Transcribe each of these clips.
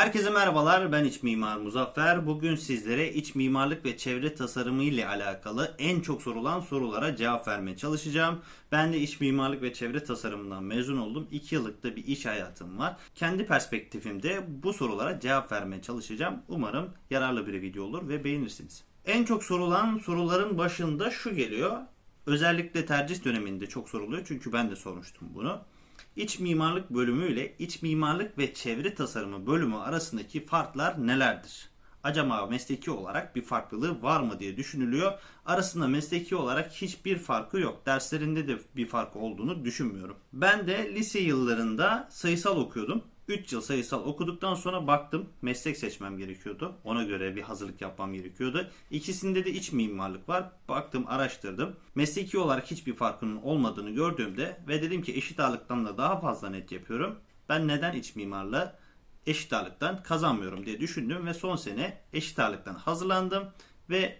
Herkese merhabalar ben iç mimar Muzaffer. Bugün sizlere iç mimarlık ve çevre tasarımı ile alakalı en çok sorulan sorulara cevap vermeye çalışacağım. Ben de iç mimarlık ve çevre tasarımından mezun oldum. 2 yıllık da bir iş hayatım var. Kendi perspektifimde bu sorulara cevap vermeye çalışacağım. Umarım yararlı bir video olur ve beğenirsiniz. En çok sorulan soruların başında şu geliyor. Özellikle tercih döneminde çok soruluyor çünkü ben de sormuştum bunu. İç mimarlık bölümü ile iç mimarlık ve çevre tasarımı bölümü arasındaki farklar nelerdir? Acaba mesleki olarak bir farklılığı var mı diye düşünülüyor. Arasında mesleki olarak hiçbir farkı yok. Derslerinde de bir fark olduğunu düşünmüyorum. Ben de lise yıllarında sayısal okuyordum. 3 yıl sayısal okuduktan sonra baktım meslek seçmem gerekiyordu. Ona göre bir hazırlık yapmam gerekiyordu. İkisinde de iç mimarlık var. Baktım araştırdım. Mesleki olarak hiçbir farkının olmadığını gördüğümde ve dedim ki eşit ağırlıktan da daha fazla net yapıyorum. Ben neden iç mimarlığı eşit ağırlıktan kazanmıyorum diye düşündüm ve son sene eşit ağırlıktan hazırlandım ve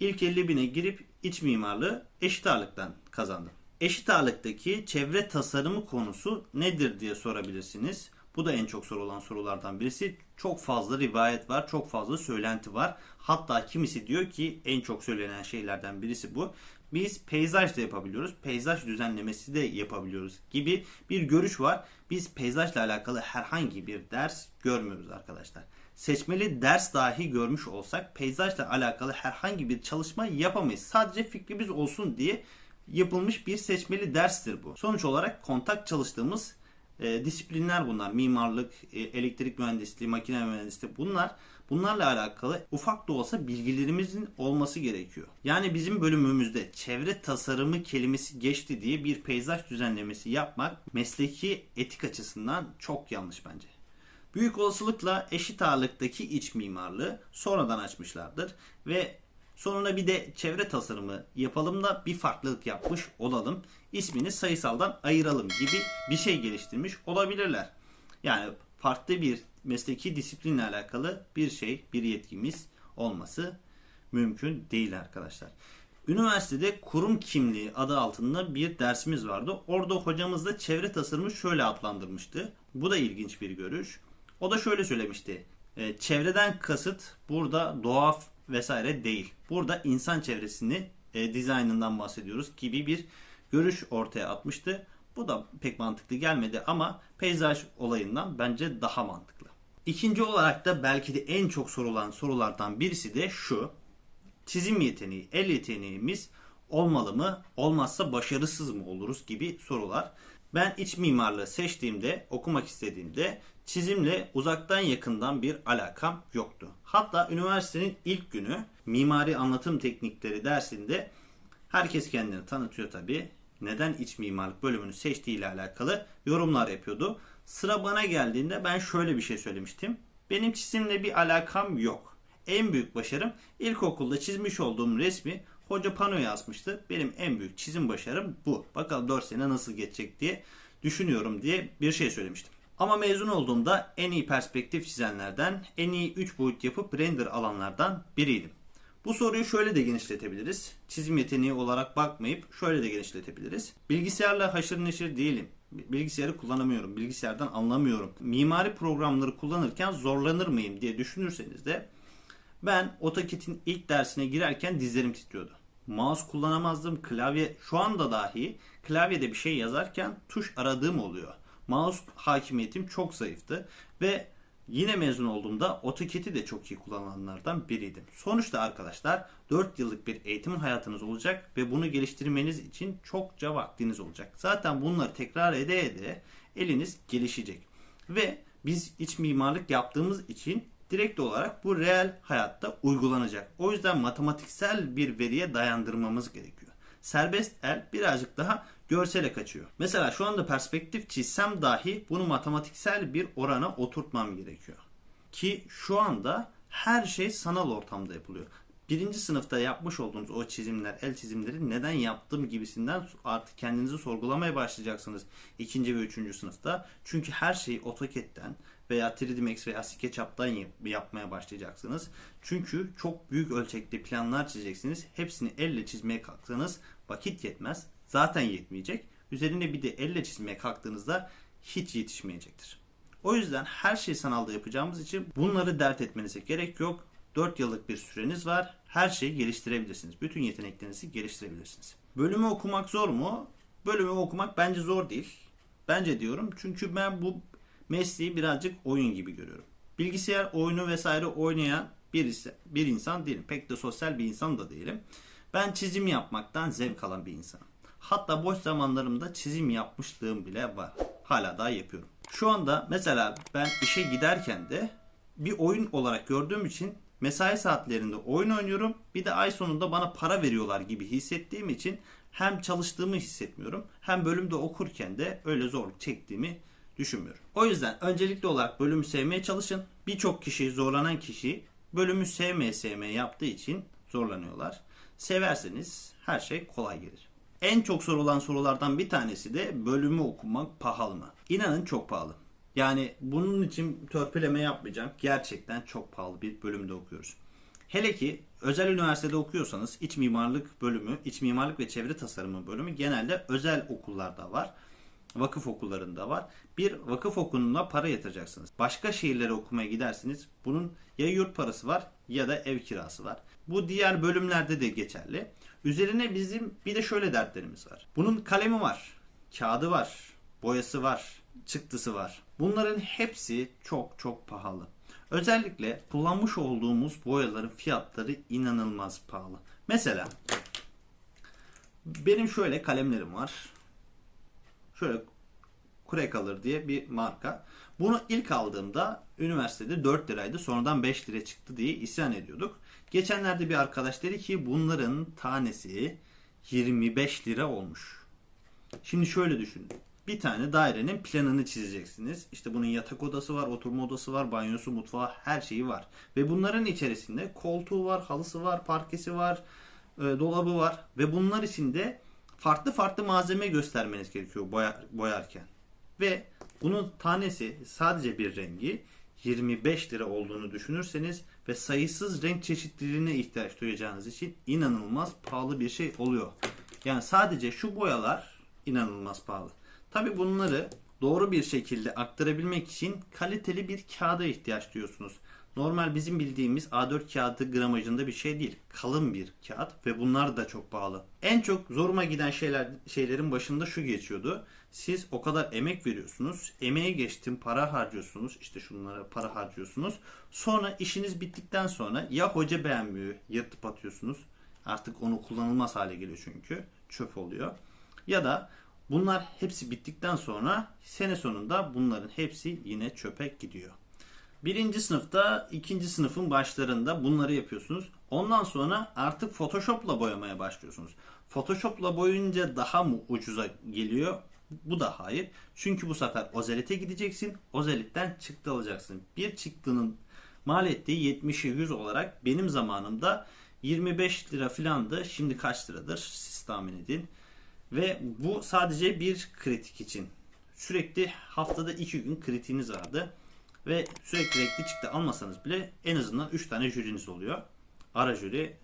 ilk 50 bine girip iç mimarlığı eşit ağırlıktan kazandım. Eşit ağırlıktaki çevre tasarımı konusu nedir diye sorabilirsiniz. Bu da en çok sorulan sorulardan birisi. Çok fazla rivayet var, çok fazla söylenti var. Hatta kimisi diyor ki en çok söylenen şeylerden birisi bu. Biz peyzaj da yapabiliyoruz, peyzaj düzenlemesi de yapabiliyoruz gibi bir görüş var. Biz peyzajla alakalı herhangi bir ders görmüyoruz arkadaşlar. Seçmeli ders dahi görmüş olsak peyzajla alakalı herhangi bir çalışma yapamayız. Sadece fikrimiz olsun diye yapılmış bir seçmeli derstir bu. Sonuç olarak kontak çalıştığımız e, disiplinler bunlar. Mimarlık, e, elektrik mühendisliği, makine mühendisliği bunlar. Bunlarla alakalı ufak da olsa bilgilerimizin olması gerekiyor. Yani bizim bölümümüzde çevre tasarımı kelimesi geçti diye bir peyzaj düzenlemesi yapmak mesleki etik açısından çok yanlış bence. Büyük olasılıkla eşit ağırlıktaki iç mimarlığı sonradan açmışlardır ve sonuna bir de çevre tasarımı yapalım da bir farklılık yapmış olalım. İsmini sayısaldan ayıralım gibi bir şey geliştirmiş olabilirler. Yani farklı bir mesleki disiplinle alakalı bir şey, bir yetkimiz olması mümkün değil arkadaşlar. Üniversitede kurum kimliği adı altında bir dersimiz vardı. Orada hocamız da çevre tasarımı şöyle adlandırmıştı. Bu da ilginç bir görüş. O da şöyle söylemişti. E, çevreden kasıt burada doğa vesaire değil. Burada insan çevresini e, dizaynından bahsediyoruz gibi bir görüş ortaya atmıştı. Bu da pek mantıklı gelmedi ama peyzaj olayından bence daha mantıklı. İkinci olarak da belki de en çok sorulan sorulardan birisi de şu. Çizim yeteneği, el yeteneğimiz olmalı mı? Olmazsa başarısız mı oluruz gibi sorular. Ben iç mimarlığı seçtiğimde, okumak istediğimde çizimle uzaktan yakından bir alakam yoktu. Hatta üniversitenin ilk günü mimari anlatım teknikleri dersinde herkes kendini tanıtıyor tabii. Neden iç mimarlık bölümünü seçtiği ile alakalı yorumlar yapıyordu. Sıra bana geldiğinde ben şöyle bir şey söylemiştim. Benim çizimle bir alakam yok. En büyük başarım ilkokulda çizmiş olduğum resmi hoca panoya asmıştı. Benim en büyük çizim başarım bu. Bakalım 4 sene nasıl geçecek diye düşünüyorum diye bir şey söylemiştim. Ama mezun olduğumda en iyi perspektif çizenlerden, en iyi 3 boyut yapıp render alanlardan biriydim. Bu soruyu şöyle de genişletebiliriz. Çizim yeteneği olarak bakmayıp şöyle de genişletebiliriz. Bilgisayarla haşır neşir değilim. Bilgisayarı kullanamıyorum. Bilgisayardan anlamıyorum. Mimari programları kullanırken zorlanır mıyım diye düşünürseniz de ben AutoCAD'in ilk dersine girerken dizlerim titriyordu. Mouse kullanamazdım. Klavye şu anda dahi klavyede bir şey yazarken tuş aradığım oluyor. Mouse hakimiyetim çok zayıftı ve yine mezun olduğumda AutoCAD'i de çok iyi kullananlardan biriydim. Sonuçta arkadaşlar 4 yıllık bir eğitim hayatınız olacak ve bunu geliştirmeniz için çokça vaktiniz olacak. Zaten bunları tekrar ede ede eliniz gelişecek. Ve biz iç mimarlık yaptığımız için direkt olarak bu reel hayatta uygulanacak. O yüzden matematiksel bir veriye dayandırmamız gerekiyor. Serbest el birazcık daha görsele kaçıyor. Mesela şu anda perspektif çizsem dahi bunu matematiksel bir orana oturtmam gerekiyor. Ki şu anda her şey sanal ortamda yapılıyor. Birinci sınıfta yapmış olduğunuz o çizimler, el çizimleri neden yaptım gibisinden artık kendinizi sorgulamaya başlayacaksınız ikinci ve üçüncü sınıfta. Çünkü her şeyi AutoCAD'den veya 3D Max veya SketchUp'tan yap- yapmaya başlayacaksınız. Çünkü çok büyük ölçekli planlar çizeceksiniz. Hepsini elle çizmeye kalksanız vakit yetmez. Zaten yetmeyecek. Üzerine bir de elle çizmeye kalktığınızda hiç yetişmeyecektir. O yüzden her şeyi sanalda yapacağımız için bunları dert etmenize gerek yok. 4 yıllık bir süreniz var. Her şeyi geliştirebilirsiniz. Bütün yeteneklerinizi geliştirebilirsiniz. Bölümü okumak zor mu? Bölümü okumak bence zor değil. Bence diyorum çünkü ben bu mesleği birazcık oyun gibi görüyorum. Bilgisayar oyunu vesaire oynayan birisi, bir insan değilim. Pek de sosyal bir insan da değilim. Ben çizim yapmaktan zevk alan bir insanım. Hatta boş zamanlarımda çizim yapmışlığım bile var. Hala daha yapıyorum. Şu anda mesela ben işe giderken de bir oyun olarak gördüğüm için mesai saatlerinde oyun oynuyorum. Bir de ay sonunda bana para veriyorlar gibi hissettiğim için hem çalıştığımı hissetmiyorum hem bölümde okurken de öyle zorluk çektiğimi düşünmüyorum. O yüzden öncelikli olarak bölümü sevmeye çalışın. Birçok kişi zorlanan kişi bölümü sevmeye sevmeye yaptığı için zorlanıyorlar. Severseniz her şey kolay gelir. En çok sorulan sorulardan bir tanesi de bölümü okumak pahalı mı? İnanın çok pahalı. Yani bunun için törpüleme yapmayacağım. Gerçekten çok pahalı bir bölümde okuyoruz. Hele ki özel üniversitede okuyorsanız iç mimarlık bölümü, iç mimarlık ve çevre tasarımı bölümü genelde özel okullarda var. Vakıf okullarında var. Bir vakıf okuluna para yatıracaksınız. Başka şehirlere okumaya gidersiniz. Bunun ya yurt parası var ya da ev kirası var. Bu diğer bölümlerde de geçerli. Üzerine bizim bir de şöyle dertlerimiz var. Bunun kalemi var, kağıdı var, boyası var, çıktısı var. Bunların hepsi çok çok pahalı. Özellikle kullanmış olduğumuz boyaların fiyatları inanılmaz pahalı. Mesela benim şöyle kalemlerim var. Şöyle Kure kalır diye bir marka. Bunu ilk aldığımda üniversitede 4 liraydı. Sonradan 5 lira çıktı diye isyan ediyorduk. Geçenlerde bir arkadaş dedi ki bunların tanesi 25 lira olmuş. Şimdi şöyle düşünün. Bir tane dairenin planını çizeceksiniz. İşte bunun yatak odası var, oturma odası var, banyosu, mutfağı, her şeyi var. Ve bunların içerisinde koltuğu var, halısı var, parkesi var, e, dolabı var. Ve bunlar içinde farklı farklı malzeme göstermeniz gerekiyor boya, boyarken. Ve bunun tanesi sadece bir rengi 25 lira olduğunu düşünürseniz ve sayısız renk çeşitliliğine ihtiyaç duyacağınız için inanılmaz pahalı bir şey oluyor. Yani sadece şu boyalar inanılmaz pahalı. Tabi bunları doğru bir şekilde aktarabilmek için kaliteli bir kağıda ihtiyaç duyuyorsunuz. Normal bizim bildiğimiz A4 kağıdı gramajında bir şey değil. Kalın bir kağıt ve bunlar da çok pahalı. En çok zoruma giden şeyler şeylerin başında şu geçiyordu. Siz o kadar emek veriyorsunuz. Emeğe geçtim para harcıyorsunuz. işte şunlara para harcıyorsunuz. Sonra işiniz bittikten sonra ya hoca beğenmiyor yırtıp atıyorsunuz. Artık onu kullanılmaz hale geliyor çünkü. Çöp oluyor. Ya da bunlar hepsi bittikten sonra sene sonunda bunların hepsi yine çöpe gidiyor. Birinci sınıfta, ikinci sınıfın başlarında bunları yapıyorsunuz. Ondan sonra artık Photoshop'la boyamaya başlıyorsunuz. Photoshop'la boyunca daha mı ucuza geliyor? Bu da hayır. Çünkü bu sefer Ozelit'e gideceksin. Ozelit'ten çıktı alacaksın. Bir çıktının maliyeti 70'e 100 olarak benim zamanımda 25 lira filandı. Şimdi kaç liradır? Siz tahmin edin. Ve bu sadece bir kritik için. Sürekli haftada 2 gün kritiğiniz vardı. Ve sürekli renkli çıktı almasanız bile en azından 3 tane jüriniz oluyor. Ara jüri,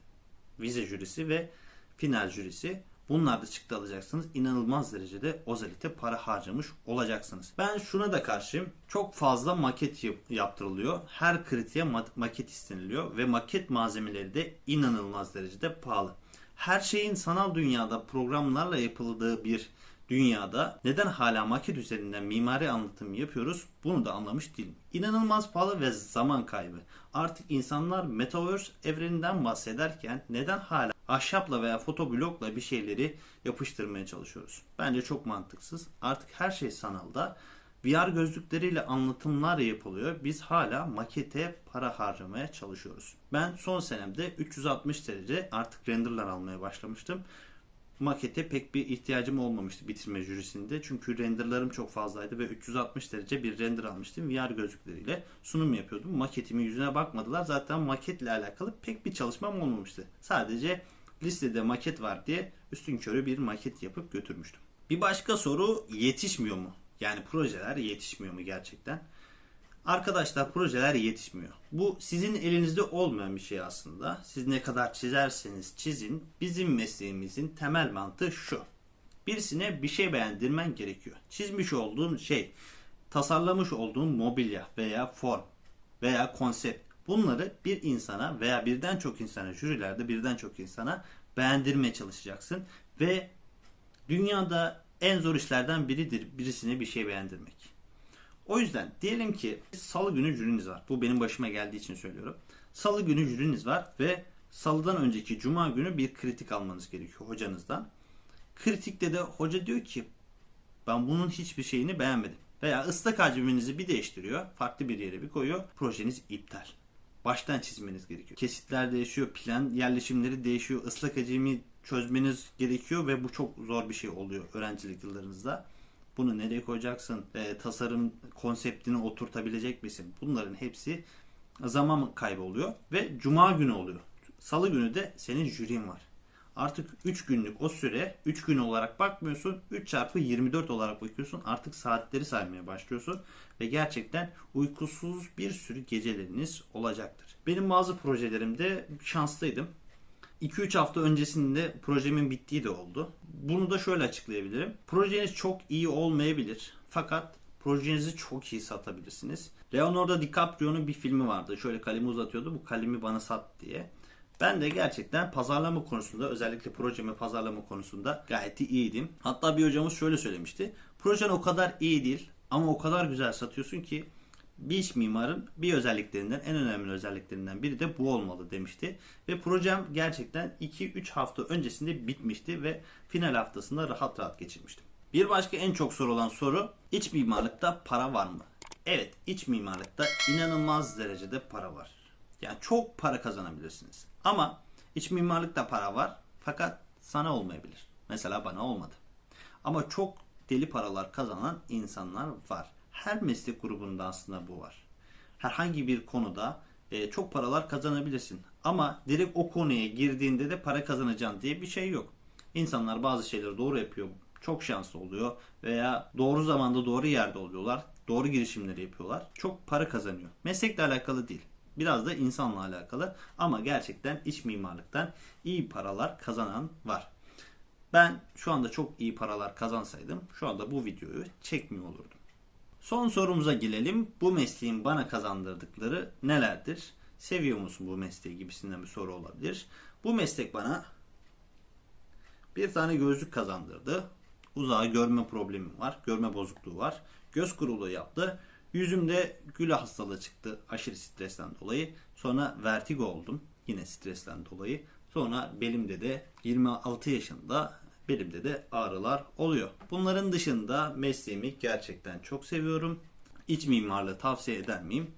vize jürisi ve final jürisi. Bunlarda çıktı alacaksınız. İnanılmaz derecede Ozelit'e para harcamış olacaksınız. Ben şuna da karşıyım. Çok fazla maket yap- yaptırılıyor. Her kritiğe ma- maket isteniliyor ve maket malzemeleri de inanılmaz derecede pahalı. Her şeyin sanal dünyada programlarla yapıldığı bir dünyada neden hala maket üzerinden mimari anlatım yapıyoruz bunu da anlamış değilim. İnanılmaz pahalı ve zaman kaybı. Artık insanlar Metaverse evreninden bahsederken neden hala ahşapla veya fotoblokla bir şeyleri yapıştırmaya çalışıyoruz? Bence çok mantıksız. Artık her şey sanalda. VR gözlükleriyle anlatımlar yapılıyor. Biz hala makete para harcamaya çalışıyoruz. Ben son senemde 360 derece artık renderlar almaya başlamıştım makete pek bir ihtiyacım olmamıştı bitirme jürisinde. Çünkü renderlarım çok fazlaydı ve 360 derece bir render almıştım. VR gözlükleriyle sunum yapıyordum. Maketimin yüzüne bakmadılar. Zaten maketle alakalı pek bir çalışmam olmamıştı. Sadece listede maket var diye üstün körü bir maket yapıp götürmüştüm. Bir başka soru yetişmiyor mu? Yani projeler yetişmiyor mu gerçekten? Arkadaşlar projeler yetişmiyor. Bu sizin elinizde olmayan bir şey aslında. Siz ne kadar çizerseniz çizin. Bizim mesleğimizin temel mantığı şu. Birisine bir şey beğendirmen gerekiyor. Çizmiş olduğun şey tasarlamış olduğun mobilya veya form veya konsept bunları bir insana veya birden çok insana jürilerde birden çok insana beğendirmeye çalışacaksın ve dünyada en zor işlerden biridir birisine bir şey beğendirmek. O yüzden diyelim ki salı günü jüriniz var. Bu benim başıma geldiği için söylüyorum. Salı günü jüriniz var ve salıdan önceki cuma günü bir kritik almanız gerekiyor hocanızdan. Kritikte de hoca diyor ki ben bunun hiçbir şeyini beğenmedim. Veya ıslak hacminizi bir değiştiriyor. Farklı bir yere bir koyuyor. Projeniz iptal. Baştan çizmeniz gerekiyor. Kesitler değişiyor. Plan yerleşimleri değişiyor. Islak hacmi çözmeniz gerekiyor ve bu çok zor bir şey oluyor öğrencilik yıllarınızda. Bunu nereye koyacaksın? Ee, tasarım konseptini oturtabilecek misin? Bunların hepsi zaman kaybı oluyor ve cuma günü oluyor. Salı günü de senin jürin var. Artık 3 günlük o süre 3 gün olarak bakmıyorsun. 3 çarpı 24 olarak bakıyorsun. Artık saatleri saymaya başlıyorsun. Ve gerçekten uykusuz bir sürü geceleriniz olacaktır. Benim bazı projelerimde şanslıydım. 2-3 hafta öncesinde projemin bittiği de oldu. Bunu da şöyle açıklayabilirim. Projeniz çok iyi olmayabilir. Fakat projenizi çok iyi satabilirsiniz. Leonardo DiCaprio'nun bir filmi vardı. Şöyle kalemi uzatıyordu. Bu kalemi bana sat diye. Ben de gerçekten pazarlama konusunda özellikle projemi pazarlama konusunda gayet iyiydim. Hatta bir hocamız şöyle söylemişti. Projen o kadar iyi değil ama o kadar güzel satıyorsun ki bir iş mimarın bir özelliklerinden en önemli özelliklerinden biri de bu olmalı demişti. Ve projem gerçekten 2-3 hafta öncesinde bitmişti ve final haftasında rahat rahat geçirmiştim. Bir başka en çok sorulan soru iç mimarlıkta para var mı? Evet iç mimarlıkta inanılmaz derecede para var. Yani çok para kazanabilirsiniz. Ama iç mimarlıkta para var fakat sana olmayabilir. Mesela bana olmadı. Ama çok deli paralar kazanan insanlar var. Her meslek grubunda aslında bu var. Herhangi bir konuda e, çok paralar kazanabilirsin. Ama direkt o konuya girdiğinde de para kazanacaksın diye bir şey yok. İnsanlar bazı şeyleri doğru yapıyor. Çok şanslı oluyor veya doğru zamanda doğru yerde oluyorlar. Doğru girişimleri yapıyorlar. Çok para kazanıyor. Meslekle alakalı değil. Biraz da insanla alakalı ama gerçekten iç mimarlıktan iyi paralar kazanan var. Ben şu anda çok iyi paralar kazansaydım şu anda bu videoyu çekmiyor olurdum. Son sorumuza gelelim. Bu mesleğin bana kazandırdıkları nelerdir? Seviyor musun bu mesleği gibisinden bir soru olabilir. Bu meslek bana bir tane gözlük kazandırdı. Uzağa görme problemim var. Görme bozukluğu var. Göz kuruluğu yaptı. Yüzümde güle hastalığı çıktı aşırı stresten dolayı. Sonra vertigo oldum yine stresten dolayı. Sonra belimde de 26 yaşında belimde de ağrılar oluyor. Bunların dışında mesleğimi gerçekten çok seviyorum. İç mimarlığı tavsiye eder miyim?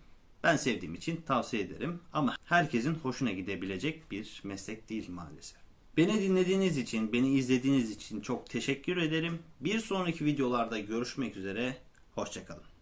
Ben sevdiğim için tavsiye ederim ama herkesin hoşuna gidebilecek bir meslek değil maalesef. Beni dinlediğiniz için, beni izlediğiniz için çok teşekkür ederim. Bir sonraki videolarda görüşmek üzere. Hoşçakalın.